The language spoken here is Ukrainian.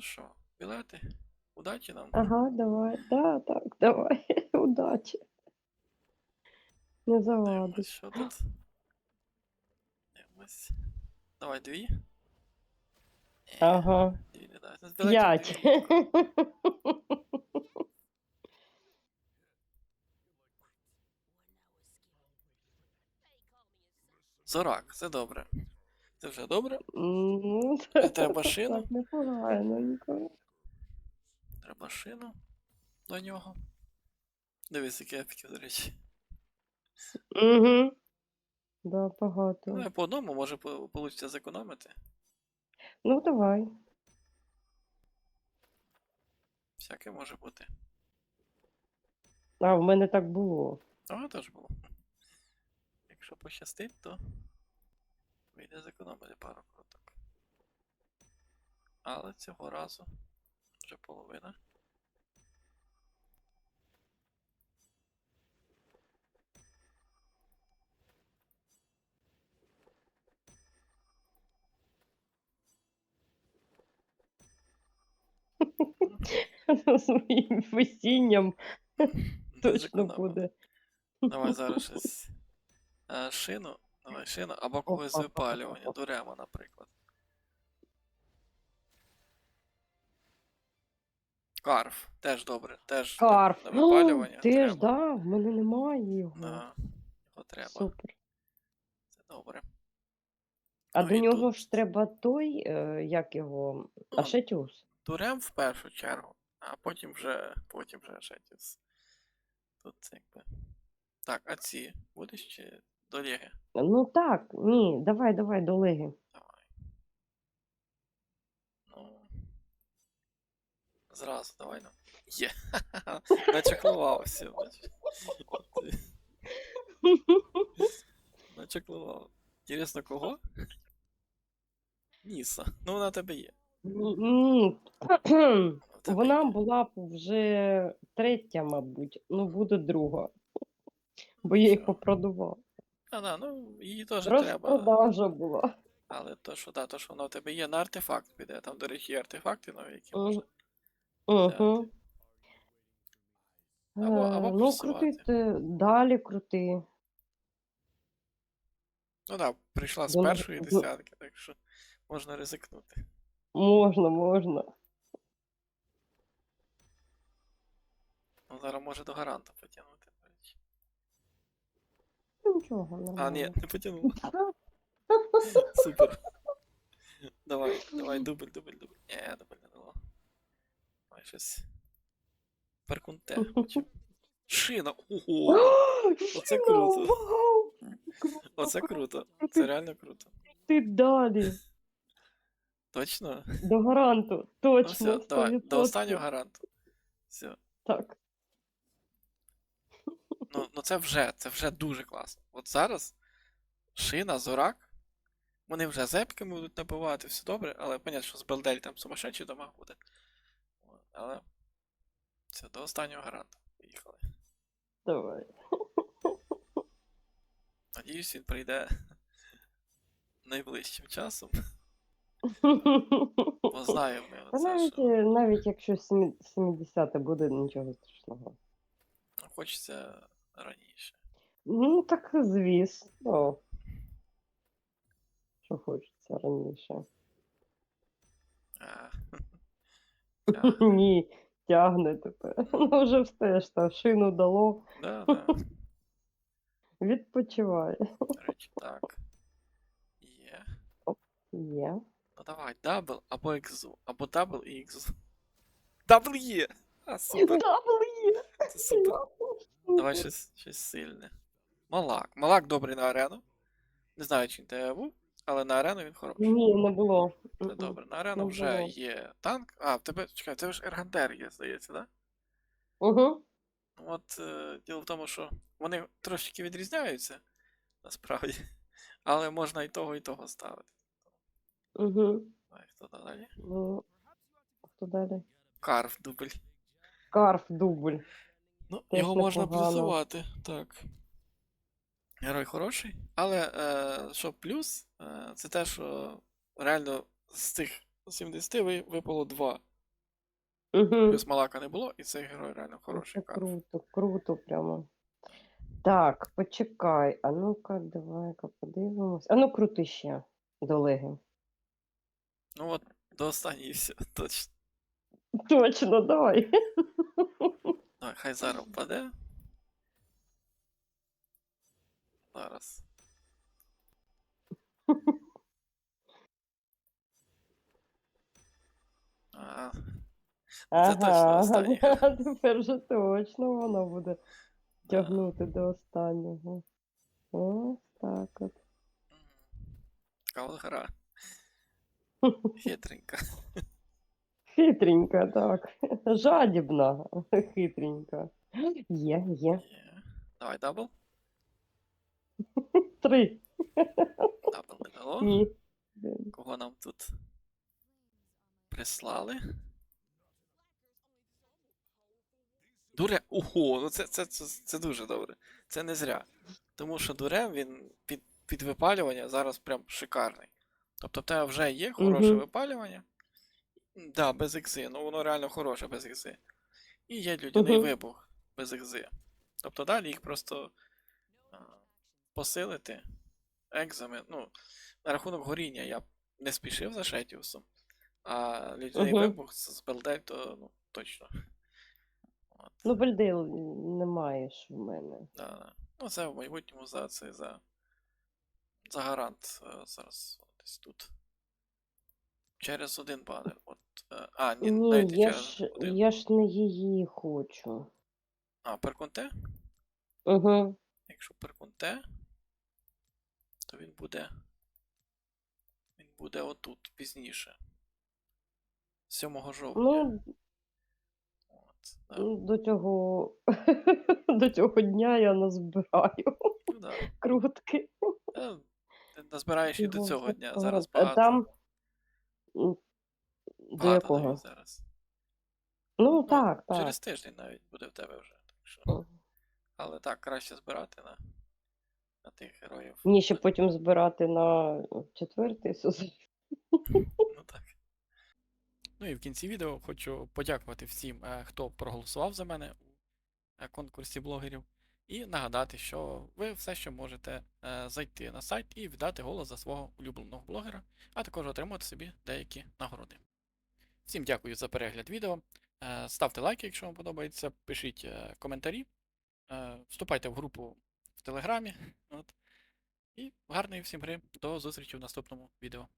Ну що, білети? Удачі нам. Ага, давай. Да, так, давай. Удачі. Не Дивимось, що тут. Дивимось. Давай дві. Ні, Ага. дві не дай. Ну, з білетів П'ять. дві. Зорак, це добре. Це вже добре. Ну, Е, Треба шину. Так, непогано, ніколи. Треба шину до нього. Дивись, які епіки, до речі. Угу. Да, Ну, багато. я по одному може вийде зекономити. Ну, давай. Всяке може бути. А, в мене так було. А, теж було. Якщо пощастить, то вийде зекономити пару круток. Але цього разу вже половина. З моїм весінням точно буде. Давай зараз щось. Е, шину. Давай шину, або когось випалювання, дурема, наприклад. Карф, теж добре. Теж Карф. на випалювання. Ти ж, треба. да, в мене немає його. Да, його треба. Супер. Це добре. А Ну, до нього тут- ж треба той, е, як його, Ну, Ашетюс. Турем в першу чергу, а потім вже, потім вже Шетіс. Тут якби. Так, а ці будеш чи до Ліги? Ну так, ні, давай, давай до Лиги. Давай. Ну. Зразу, давай нам. Є. Начеклував все, Начеклував. Інтересно, кого? Ніса. Ну, вона тебе є. Тебе Вона є. була б вже третя, мабуть, ну буде друга. Бо я їх попродував. А, да, ну, її теж треба. Була. Але то, що, да, то, що воно в тебе є, на артефакт піде. Там, до речі, є артефакти нові, які можна. Угу. Або- або ну, крутити, далі крути. Ну так, да, прийшла з першої десятки, так що можна ризикнути. Можна, можна. Ну, зараз може до гаранта потягнути. Ну, Нічого, нормально. А, ні, не потягнула. Супер. Давай, давай, дубль, дубль, дубль. Ні, дубль не дало. Давай щось. Перкунте. Шина. Ого! Оце круто. Оце круто. Це реально круто. Ти далі. Точно? До гаранту. Ну Точно. все, давай, до 100%. останнього гаранту. Все. Так. Ну, ну це вже, це вже дуже класно. От зараз шина, зорак. Вони вже зепками будуть набивати, все добре, але понятно, що з Белдель там сумасшедший домах буде. Але. Все, до останнього гаранту. Поїхали. Давай. Надіюсь, він прийде найближчим часом. Бо знаємо ми оце, навіть, що навіть якщо 70 буде, нічого страшного. хочеться раніше. Ну, так звісно. Що хочеться раніше. А. Ні, тягне тепер. Ну вже все ж там шину дало, Да, да. відпочиває. До речі, так. Є. Є. Ну давай, дабл або екзу. Або дабл і екзу. Дабл є! А, супер, Дабл є! це супер. Давай щось, щось сильне. Малак. Малак добрий на арену. Не знаю, чи тебе був, але на арену він хороший. Ні, не було. Це добре. На арену не вже було. є танк. А, в тебе. Чекай, це ж Ергандер є, здається, да? Угу. От е, діло в тому, що вони трошки відрізняються, насправді. Але можна і того, і того ставити. Угу. Давай, хто далі? Ну, хто далі? Карф дубль. Карф дубль. Ну, Теж його можна непогано. плюсувати, так. Герой хороший. Але е, що плюс, е, це те, що реально з цих 70 ви- випало два Угу. Плюс малака не було, і цей герой реально хороший Це круто, круто прямо. Так, почекай. А ну-ка, давай-ка подивимось. А ну крути ще до Леги. Ну от, до останньої все, точно. Точно, давай. Давай, хай зараз впаде. Зараз. А, Це точно Ага, тепер вже точно воно буде тягнути до останнього. Ось так от. Така от гра. Хитренька. Хитренька, так. Жадібна, хитренька. Є, є. Давай дабл. Три. Дабл не дало. Ні. Кого нам тут прислали? Дуре. Ого, ну це, це, це, це дуже добре. Це не зря. Тому що Дурем він під, під випалювання зараз прям шикарний. Тобто в тебе вже є хороше Мгм. випалювання. Да, без екзи, ну воно реально хороше без екзи. І є людяний Мгм. вибух без екзи. Тобто далі їх просто а, посилити екзами. Ну, на рахунок горіння я не спішив за Шетіусом, а людяний Мгм. вибух з Белдель, то ну, точно. От, Ну, Бельдейл не маєш в мене. да, да. Ну, це в майбутньому за це за, за гарант е, зараз десь тут. Через один банер. От, е, а, ні, Ні, навіть я через ж, один. я ж не її хочу. А, перкунте? Угу. Якщо перкунте, то він буде. Він буде отут пізніше. 7 жовтня. Ну, От, да. Ну, До цього, до цього дня я назбираю Ну, да. крутки. Та, Ти назбираєш і до цього дня. Зараз багато. Там м, до багато якого? дають зараз. Ну, Ну, так, так. Через тиждень навіть буде в тебе вже. Так що. Мгм. Але так, краще збирати на, на тих героїв. Мені ще потім збирати на четвертий сезон. Ну так. Ну і в кінці відео хочу подякувати всім, е, хто проголосував за мене у е, конкурсі блогерів. І нагадати, що ви все ще можете е, зайти на сайт і віддати голос за свого улюбленого блогера, а також отримати собі деякі нагороди. Всім дякую за перегляд відео. Е, ставте лайки, якщо вам подобається, пишіть е, коментарі, вступайте в групу в Телеграмі. От. І гарної всім гри. До зустрічі в наступному відео.